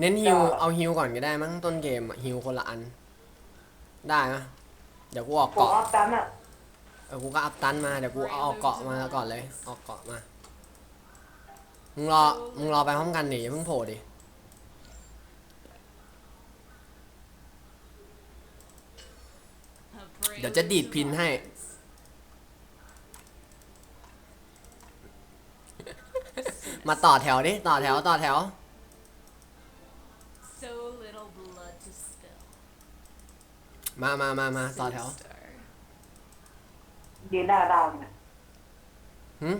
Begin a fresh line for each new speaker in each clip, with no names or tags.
เน้นฮิวเอาฮิวก่อนก็ได้มั้งต้นเกมอะฮิวคนละอัน ได้นะเดี๋ยวกูออก
ผม
เกาะ
อัพตันอะ
เออกูก็อัพตันมาเดี๋ยวกูเอาออกเกาะมาก่อนเลยออกเกาะมามึงรอมึงรอไปพร้อมกันดิอย่าเพิ่งโผล่ดิเดี๋ยวจะดีดพินให้ มาต่อแถวดิต่อแถวต่อแถว
So little blood to spill.
มามามามาต่อแถว
Sinister.
ยืนหน้ากระดานน่ะ
หึ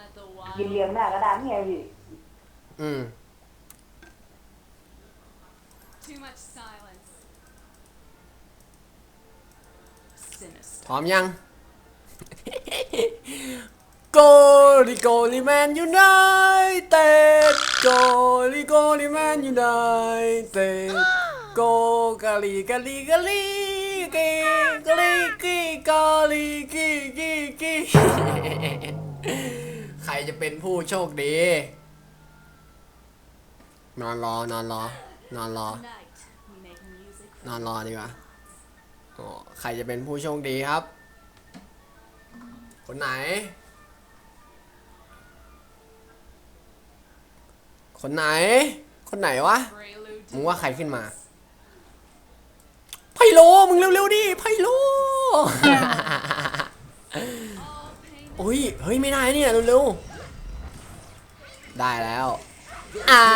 Let the
ยืน
wild
เรียงหน้ากระดานไงพี่
อืม
too much silence. Sinister.
พร้อมยังโกลิโกลิแมนยูไนเต็ด โกกลิแมนยูไนเต็ดโกกาลีกาลีกาลีกีกาลีกีกาลีกีกีกีใครจะเป็นผู้โชคดี นอนรอนอนรอนอนรอนอนรอดีกว่าอ๋อใครจะเป็นผู้โชคดีครับ คนไหน คนไหน คนไหนวะ มึงว่าใครขึ้นมา พโลมึงเร็วๆดิไพโล
all pain
โอ้ยเฮ้ยไม่ได้เนี่ยเร็วๆได้แล้วอา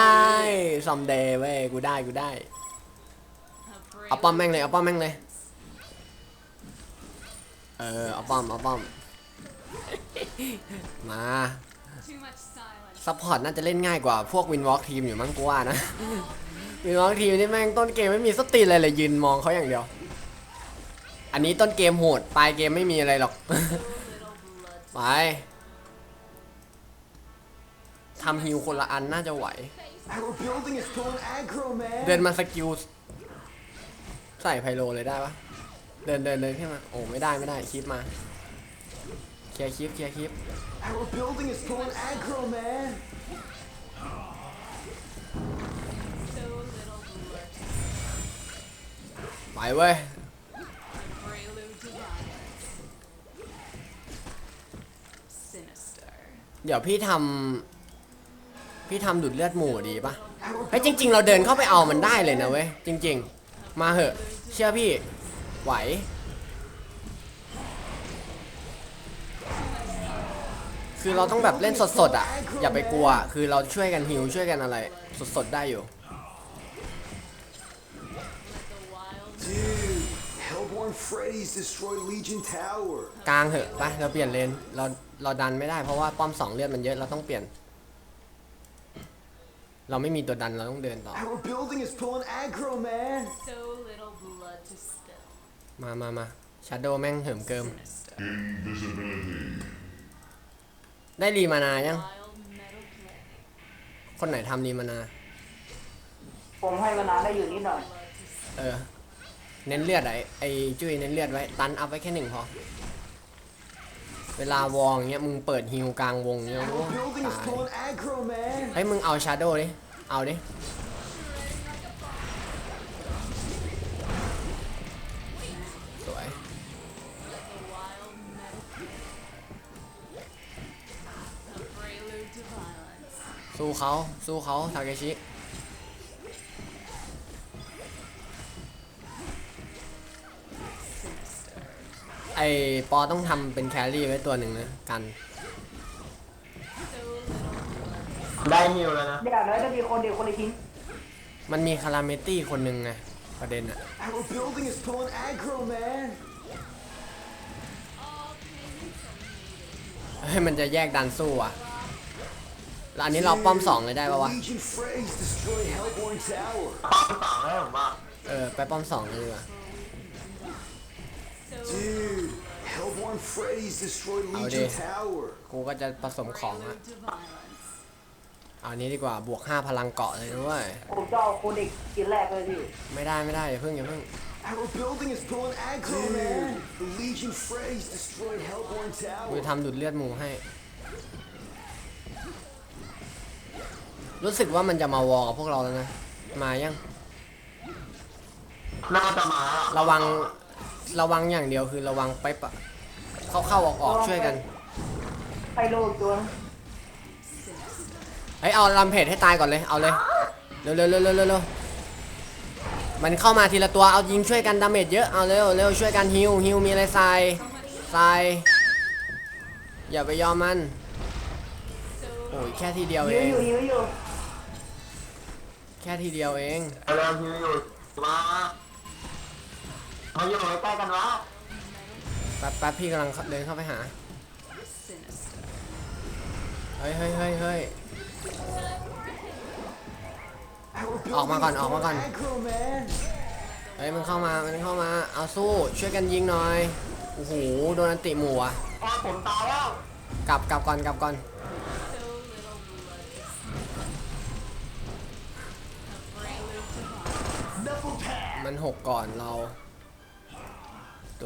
ยซอมเดย์เว้ยกูได้กูได้
a
เอาป้อม
prelude
แม่งเลยเอาป้อมแม่งเลยเออเอาป้อมเอาป้อมมา
too much silence
ซัพพอร์ตน่าจะเล่นง่ายกว่าพวกวินวอล์กทีมอยู่มั้งกูว่านะ วินวอล์กทีมนี่แม่งต้นเกมไม่มีสติเลยเลยยืนมองเขาอย่างเดียว อันนี้ต้นเกมโหดปลายเกมไม่มีอะไรหรอก ไปทำฮิวคนละอันน่าจะไหว เดินมาสกิลใส่ไพโลเลยได้ปะเดินเดินเดินขึ้นมาโอ้ไม่ได้ไม่ได้คลิปมาเคลียร์คลิปเคลียร์คลิป ไปเว้ยเดี๋ยวพี่ทำพี่ทำดูดเลือดหมูดีปะเฮ้ยจริง ๆ เราเดินเข้าไปเอามันได้เลยนะเว้ยจริง ๆ มาเหอะ เชื่อพี่ไหวคือเราต้องแบบเล่นสดๆอะ อย่าไปกลัว คือเราช่วยกันฮิวช่วยกันอะไร สดๆได้อยู่ กลางเหอะไปเราเปลี่ยนเลนเราเราดันไม่ได้เพราะว่าป้อมสองเลือดมันเยอะเราต้องเปลี่ยน เราไม่มีตัวดันเราต้องเดินต่อ
Our building is pulling aggro, man.
so little blood to spill
มามามาชาโดแม่งเหิมเกิม
sinister
ได้รีมานายัง
wild metal play
คนไหนทำรีมานา
ผมให้มานานได้อยู่นิดหน่อย
blood to spill
เออ เน้นเลือดไอ้ไอ้จุ้ยเน้นเลือดไว้ ตันอัพไว้แค่หนึ่งพอ เวลาวองเงี้ยมึงเปิดฮิวกลางวงเงี้ยโอ้
Our building is
ตาย
pulling aggro, man.
เฮ้ยมึงเอาชาโดดิ เอาดิ สวย
the wild metal play a prelude to violence
สู้เขาสู้เขาทาเกชิ ไอปอต้องทำเป็นแครี่ไว้ตัวหนึ่งนะกัน
so little blood
ได้ฮิวแล้วนะ
อย่างน้อยจะมีคนเดียวคนละทิ้ง
มันมีคาราเมตี้คนหนึ่งไงประเด็นอะ
Our building is pulling aggro, man.
all payments are needed
เฮ้ยมันจะแยกดันสู้อะแล้วอันนี้เราป้อมสองเลยได้ปะวะ
Legion Freddy's destroyed Hellborn Tower.
ป้อมสองแล้วผมว่า
เออไปป้อมสองเลยดีกว่า
so
Dude, Hellborn Freddy's destroyed Legion
dude.
Tower.
กูก็จะผสมของอะ
prelude to violence
เอาอันนี้ดีกว่าบวก 5 พลังเกาะเลยด้วย
ผมจะเอาคนเด็กกินแรกเลยพี่
ไม่ได้ไม่ได้อย่าเพิ่งอย่าเพิ่ง
Our building is pulling aggro, man. The Legion Freddy's destroyed Hellborn
กู
Tower.
จะทำดูดเลือดหมูให้ รู้สึกว่ามันจะมาวอลกับพวกเราแล้วนะ มายัง
น่าจะมา
ระวัง ระวังอย่างเดียวคือระวังไปปะเข้าเข้าออกออกช่วยกัน
ไปโลกตัว
เฮ้ยเอาลำเพจให้ตายก่อนเลย เอาเลยเร็วเร็วเร็วเร็วเร็วเร็วมันเข้ามาทีละตัว เอายิงช่วยกันดาเมจเยอะ เอาเร็วเร็วช่วยกันฮิวฮิวมีอะไรใส่ใส่อย่าไปยอมมัน โอ้ยแค่ทีเดียว
หิ
เอ
ว
ง
อยู่หิวอยู่
แค่ทีเดียวเอง
เริ่มฮิวอยู่มา มาอยู่ใกล้ๆกันวะ
แป๊บแป๊บพี่กำลังเดินเข้าไปหา
Sinister.
เฮ้ยเฮ้ยเฮ้ยเฮ้ย
Our
Oh, my
building
God,
is
oh, my
full of
God.
aggro, man.
เฮ้ยมันเข้ามา มันเข้ามา เอาสู้ช่วยกันยิงหน่อย โอ้โหโดนอันติหมู่อะ
อ๋อผมตายแล้ว
กลับกลับก่อนกลับก่อน
So little blood to spill. A prelude to violence.
Knuckle pad.
มันหกก่อนเรา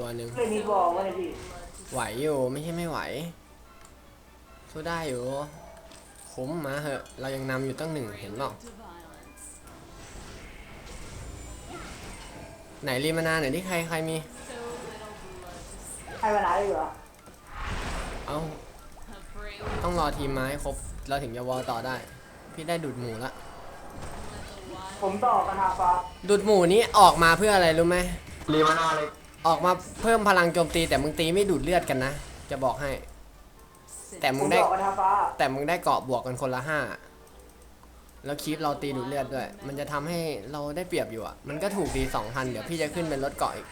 ตัวหนึ่ง
เรื่องนี้บอกว่าเลยพี่
ไหวอยู่ไม่ใช่ไม่ไหวสู้ได้อยู่คุ้มมาเหอะ เรายังนำอยู่ตั้งหนึ่งเห็นเปล่า
To violence.
ไหนรีมานาไหนที่ใครใครมี
So little blood to spill.
ให้เวลาได้เหรอ
เอา
A prelude
ต้องรอทีมมาให้ครบ เราถึงจะวอลต่อได้ พี่ได้ดูดหมูละ
let the wild
ผมต่อกันทาฟ้า
ดูดหมูนี้ออกมาเพื่ออะไรรู้ไหม
รีมานาเลย
ออกมาเพิ่มพลังโจมตี แต่มึงตีไม่ดูดเลือดกันนะ จะบอกให้ แต่มึงได้
ต่อกันทาฟ้า
แต่มึงได้เกาะบวกกันคนละห้า แล้วคลิปเราตีดูดเลือดด้วย มันจะทำให้เราได้เปรียบอยู่อะ มันก็ถูกดีสองพันเดี๋ยวพี่จะขึ้นเป็นรถเกาะอีก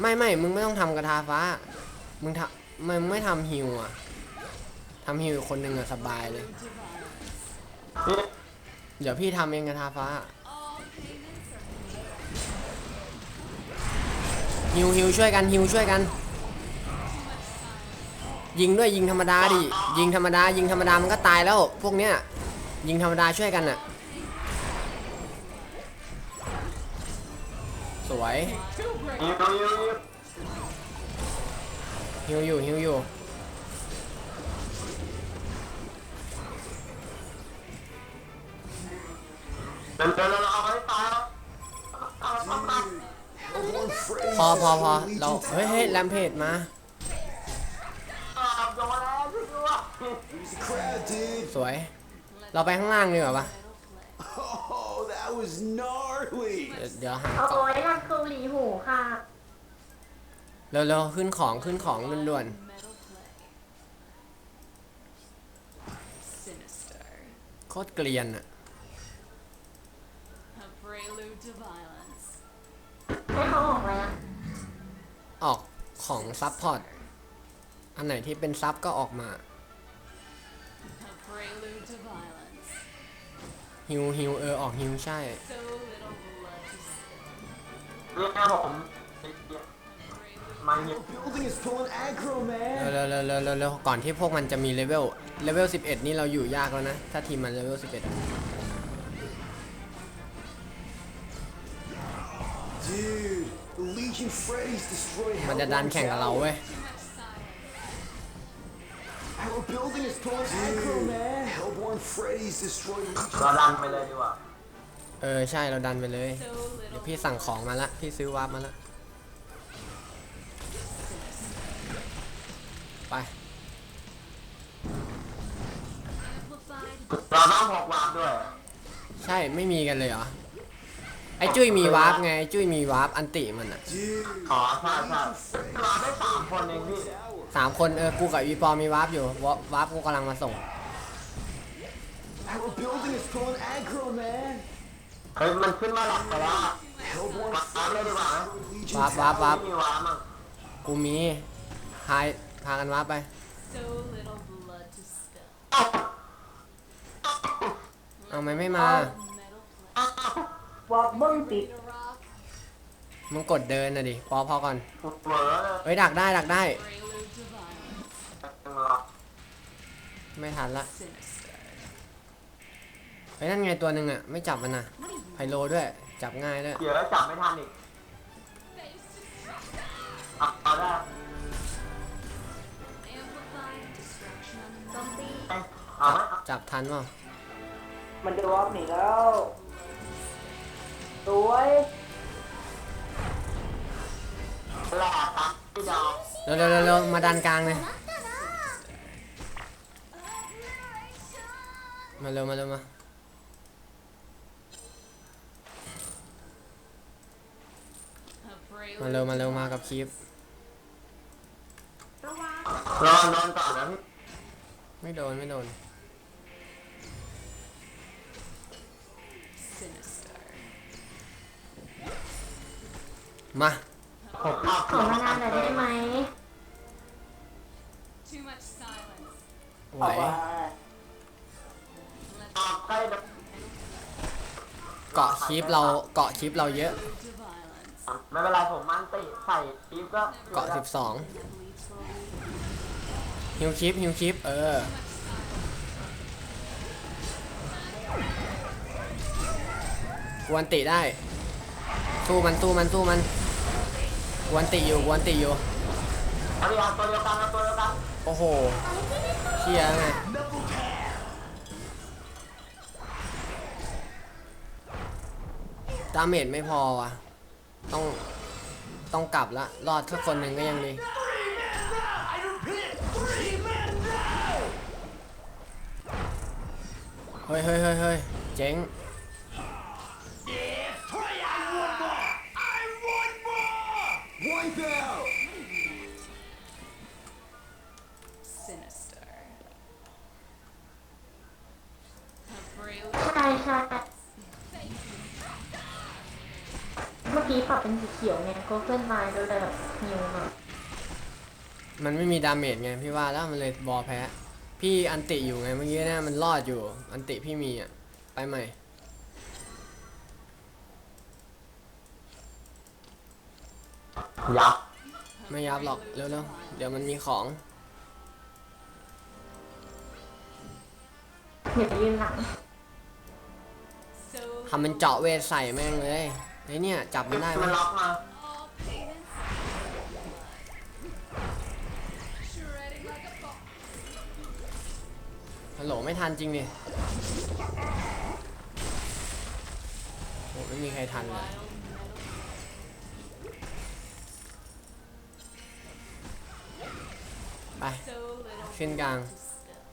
ไม่ไม่มึงไม่ต้องทำกระทาฟ้า มึงทำมึงไม่ทำฮิวอะทำฮิวคนหนึ่งอะสบายเลย เดี๋ยวพี่ทำเองกระทาฟ้า ฮิวฮิวช่วยกันฮิวช่วยกัน ยิงด้วยยิงธรรมดาดิยิงธรรมดา ยิงธรรมดามันก็ตายแล้ว พวกเนี้ยยิงธรรมดาช่วยกันน่ะสวย
ฮิวฮิวฮิว
ฮิวอยู่ฮิวอยู่
เดินเดินเราเอาให้ตายแล้ว
พอพอพอเราเฮ้ยเฮ้ยแรมเพจมา สวย เราไปข้างล่างดีกว่าปะเดี๋ยวหา
เอา
เกาะ
ไว้ทำเกาหลีหูค่ะ
เร็วๆขึ้นของขึ้นของด่วนๆโคตรเกลียนอะ
A prelude to violence.
ให้เขาออกมา
ออกของซับพอร์ต อันไหนที่เป็นซับก็ออกมา
A prelude to violence.
ฮิวฮิวเออออกฮิวใช่
So little blood to spill.
เรียกผมมาฮิว
Building is pulling aggro,
เร็ว
man.
เร็วเร็วเร็วเร็วก่อนที่พวกมันจะมีเลเวล เลเวล 11 นี่เราอยู่ยากแล้วนะ ถ้าทีมมันเลเวล 11อะ มันจะดัน
Hellborn
แข่งกับเรา
Tower.
เว้ย
Our building is pulling aggro, man. Hellborn Freddy's destroyed
เรา
Legion's
ดันไปเลยดีกว่า
เออใช่เราดันไปเลย
So
เดี๋ยว
little
พี่สั่งของมาละ พี่ซื้อวาร์ปมาละ ไป
amplified
เราต้องหกวางด้วย
ใช่ไม่มีกันเลยเหรอ ไอ้จุ้ยมีวาร์ปไงไอ้จุ้ยมีวาร์ปอันติมันอะ
ขอใช่ใช่เราได้สามคนเองพี่
สามคนเออกูกับอีปอมีวาร์ปอยู่วะวาร์ปกูกำลังมาส่ง
Our building is pulling aggro, man.
เฮ้ยมันขึ้นมาหลักแล้ว
Hellborn
วางเลยดีกว่าไหม
Legion's
วาร์ปวาร์ปวาร์ป
ไม่มีวางมั่ง
กูมีพายพากันวาร์ปไป
so little blood to spill.
เอาไม่ไม่มา
Metal play.
ว่าเบิ้งติด
To rock.
มึงกดเดินนะดิปอพอก่อน
เหวอเลย
เฮ้ยดักได้ดักได้
Prelude to violence.
ไม่ทันละ
Sinister.
เฮ้ยนั่นไงตัวหนึ่งอะไม่จับมันนะไฮโลด้วย จับง่ายด้วย
เดี๋ยวจับไม่ทันอีก
Face to
เอาเอาได้
amplified destruction.
โจมตี
เอาไหม
จับทันเปล่า
มันจะวอล์กหนีแล้ว สวย
หล่อตักพี่ดอก
เร็วเร็วเร็วเร็วมาดันกลางเลยมาเร็วมาเร็วมา
A prelude
มาเร็วมาเร็วมากับคลิป
รอโดนก่อนนะพี่
ไม่โดนไม่โดน มา
ผมเอา
ขอมานานหน่อยได้ไหม
Too much silence.
ไหว
เอาไป
Let
เอาใกล้แบบ
เกาะคลิปเราเกาะคลิปเราเยอะ
the violence.
ไม่เป็นไรผมมันติใส่ปี๊บก็
เกาะ12
Bleed slowly.
ฮิวคลิปฮิวคลิปเออ กวนติได้ สู้มันสู้มันสู้มันก วันติอยู่กวนติอยู่
เอาดิเอาตัวเดียวกันเอาตัวเดียวกัน
โอ้โหเชียไงดาเมจไม่พอวะต้องต้องกลับละรอดสักคนหนึ่งก็ยังดีเฮ้ยเฮ้ยเฮ้ยเฮ้ยเจ๋ง
prelude.
ใช่ใช่เมื่อกี้ปรับเป็นสีเขียวไงก็เคลื่อนมาโดยแบบนิวมา
มันไม่มีดาเมจไงพี่ว่าแล้วมันเลยบอแพ้ พี่อันติอยู่ไงเมื่อกี้เนี่ยมันรอดอยู่ อันติพี่มีอะ ไปใหม่
ยับ
ไม่ยับหรอกเร็วๆเดี๋ยวมันมีของ
เดี๋ยวยืนหลัง
So
ทำเป็นเจาะเวทใส่แม่งเลยไอ้เนี่ยจับมันได้ไหม
มันล็อกมา
all payments. Shredding like a box.
ฮัลโหลไม่ทันจริงดิโอ้ไม่มีใครทันเลย
Wild metal.
ไป
So little
ขึ้นกลาง
to spill.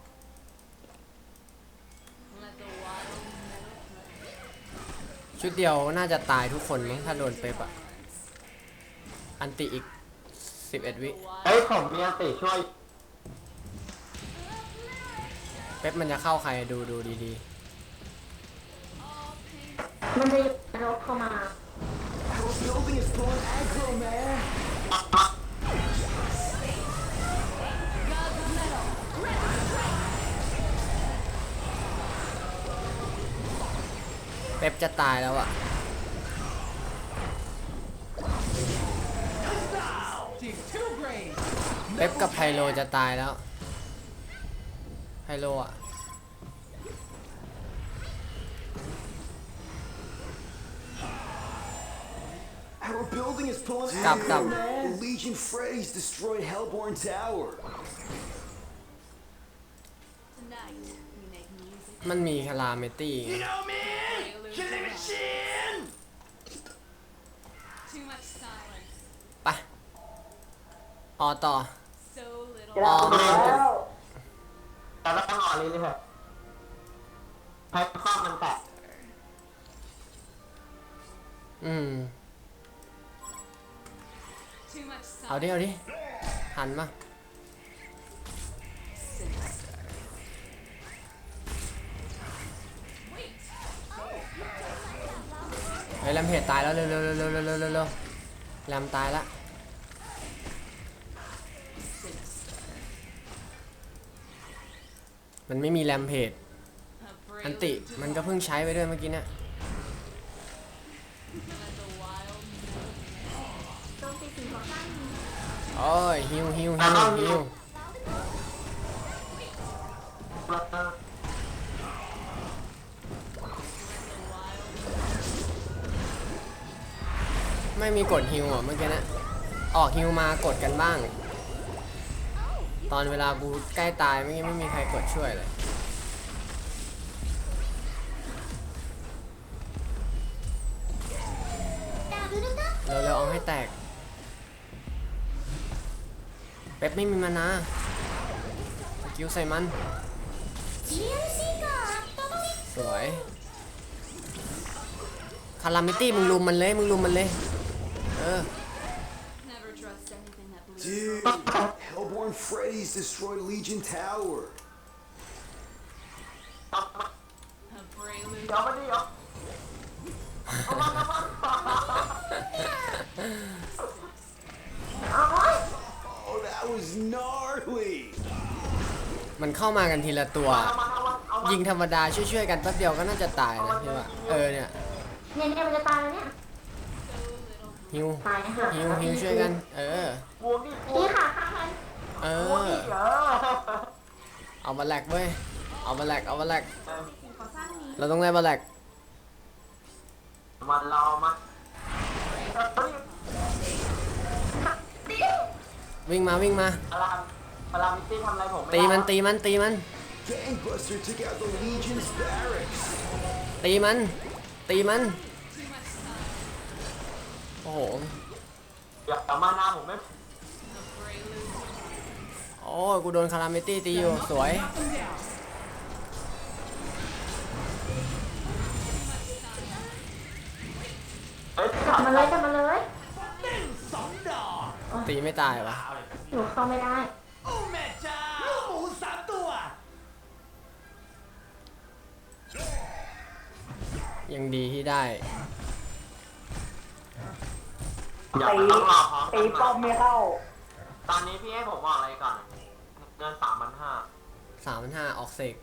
Let the wild metal play.
ชุดเดียวน่าจะตายทุกคนมั้งถ้าโดนเป๊ปอะอันติอีก11วิ
เฮ้ยผมมีอันติช่วย
เป๊ปมันจะเข้าใครดูดูดี
มันจะรบเข้ามา
Our building is pulling aggro, man!
เป๊ปจะตายแล้วอะเป๊ปกับไฮโลจะตายแล้วไฮโลอะ
กลั
บกลับ
มันมีคาราเมตี้
Killing machine
ไปออต่อ
จะไเอาแล้ว
แต่ละต้องออนนี้เลยเหรอใครข้อมันแตก
อืม เอาดิ เอาดิ หัน
มา
ฮ้ยแรมเพจตายแล้วเร็วๆๆๆๆๆร็แรมตายละมันไม่มีแรมเพจอันติมันก็เพิ่งใช้ไปด้วยเมื่อกี้เนี่ย
โอ้
ยฮิวฮิวฮิวฮิว ไม่มีกดฮิวอะเมื่อกี้นะ ออกฮิวมากดกันบ้าง ตอนเวลาบูใกล้ตายไม่ไม่มีใครกดช่วยเลยเร็วๆเอาให้แตก เป๊ปไม่มีมานาสกิลใส่มัน สวยคาราเมิตี้มึงลุมมันเลย มึงลุมมันเลย เออ
Never trust anything that bleeds.
Dude, Hellborn Freddy's destroyed Legion Tower.
A prelude.
เดี๋ยวมาดิเอา
Oh, that was gnarly.
มันเข้ามากันทีละตัว ยิงธรรมดาช่วยๆกันแป๊บเดียวก็น่าจะตายนะพี่ว่าเออเนี่ย
เนี่ยเนี่ยมันจะตายแล้วเนี่ย
ฮิว
ตายนะคะ
ฮิวฮิวช่วยกัน เออ
บวกดิบว
นี่
ก
ค่ะข้างมัน
เออ
เออ
เอามาแลกเว้ย เอามาแลก เอามาแลก
ขอสร้างนี้
เราต้องได้มาแลก
มันรอมาเฮ้ย
วิ่งมาวิ่งมา
พลังพลังมิตตี้ทำอะไรผมไม่
ตี
ได้
มันตีมันตีมัน
Gangbuster took out the Legion's barracks.
ตีมัน ตีมันโอ้โห
เดี๋ยวมาหน้าผมไม่
A prelude.
โอ้ยกูโดนคาราเมตี้ตีอยู่ สวย
เฮ้ย
จับมันเลยจับมันเลย
ตีไม่ตายวะ
หนูเข้าไม่ได้
ยังดีที่ได้
อย่าต้องรอพร้อม
ตี
น
ป้อมไม่เข้า
ตอนนี้พี่ให้ผมบอกอะไรก่อนเงินสามพันห้า
สามพันห้าออกเสก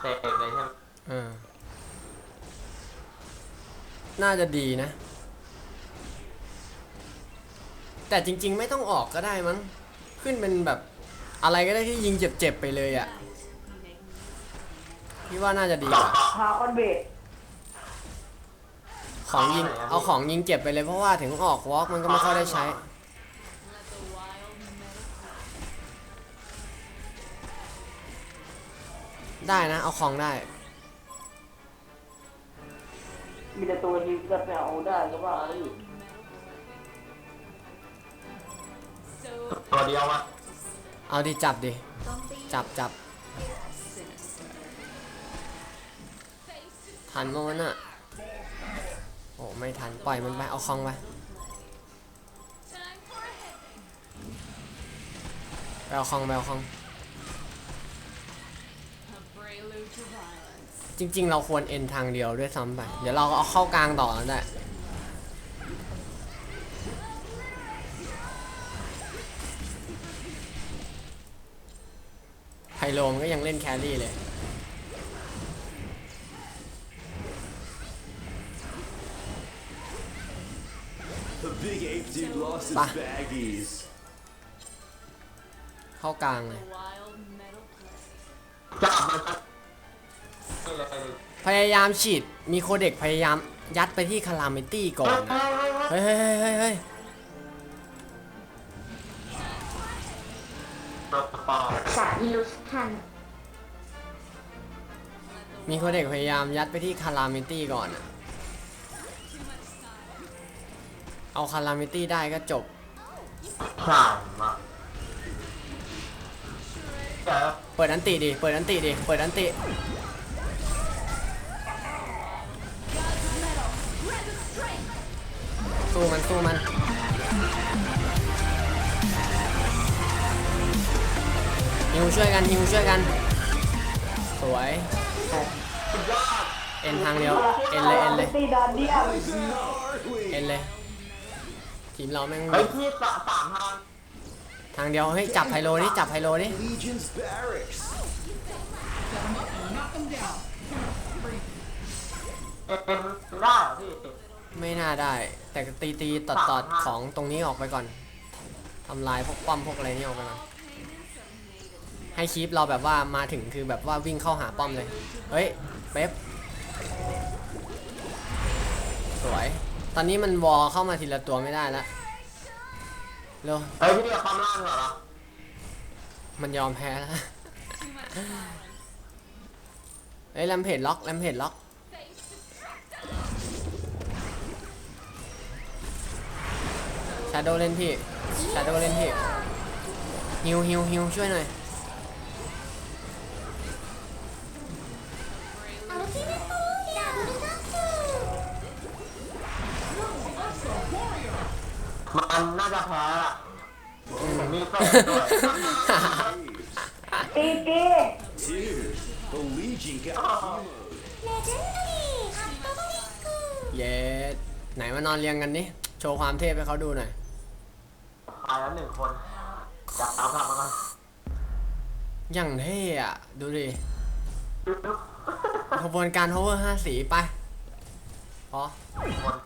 เสกเลยใช่ไหม
เออน่าจะดีนะ แต่จริง ๆ ไม่ต้องออกก็ได้มั้ง ขึ้นเป็นแบบอะไรก็ได้ที่ยิงเจ็บๆไปเลยอะ่ะพี่ว่าน่าจะดีกว่า
พาคอนเบด
ของยิงเอาของยิงเจ็บไปเลยเพราะว่าถึงออกวอล์กมันก็ไม่ค่อยได้ใช้
Let the wild metal
ได้นะ เอาของได้
มีแต่ตัวนี้จะไปเอาได้ก็ว่าเลย
so
ตัวเดียวอะ
เอาดิจับดิ
something
จับจับ
sinister.
ทันมั้งวะน่ะ โอ้ไม่ทันปล่อยมันไปเอาของไปไปเอาของไปเอาของจริง ๆ เราควรเอ็นทางเดียวด้วยซ้ำไป เดี๋ยวเราเอาเข้ากลางต่อก็ได้ไฮโลมนก็ยังเล่นแครี่เลย
The big ape dude lost his
Bah.
baggies.
เข้ากลางเลย
The wild metal play.
จับมันไม่เลย
พยายามฉีด มีโคเด็กพยายามยัดไปที่คาราเมตี้ก่อนนะเฮ้ยเฮ้ยเฮ้ยเฮ้ยเฮ้ย
ตัวปลอม
จับอิลูชัน
มีโคเด็กพยายามยัดไปที่คาราเมตี้ก่อนอะ เอาคาราเมตี้ได้ก็จบ
ใช่มาเดี๋ยว
เปิดอันติดิ เปิดอันติดิ เปิดอันติ สู้มัน สู้มัน ฮิวช่วยกัน ฮิวช่วยกัน สวยเอ็นทางเดียว เอ็นเลย เอ็นเลย
ตีดานเดียม
Gnarly.
เอ็นเลย ทีมเราแม่ง
เฮ้ยพี่สะสามทาง
ทางเดียวเฮ้ยจับไฮโลดิจับไฮโลดิ
Legion's barracks.
เอ็นได้เหรอพี่
ไม่น่าได้ แต่ตีตีตัดตัดๆของตรงนี้ออกไปก่อนทำลายพวกป้อมพวกอะไรนี่ออกไปก่อนให้คีปเราแบบว่ามาถึงคือแบบว่าวิ่งเข้าหาป้อมเลย เฮ้ยเป๊ปสวยต อนนี้มันวอลเข้ามาทีละตัวไม่ได้แล้วเร็ว
เฮ้ยพี่เรียกความล่างเหรอ
มันยอมแพ้แล้วเฮ้ยแลมเพจล็อกแลมเพจล็อกชาโดเล่นพี่ชาโดเล่นพี่ฮิวฮิวฮิวช่วยหน่อย มานอนเรียงกันนี่โชว์ความเทพให้เขาดูหน่อย
ตายแล้วหนึ่งคนจับเอากลับมาก่อน
อย่างเท่อะดูดิขบวนการ power ห้าสีไปพอ
คน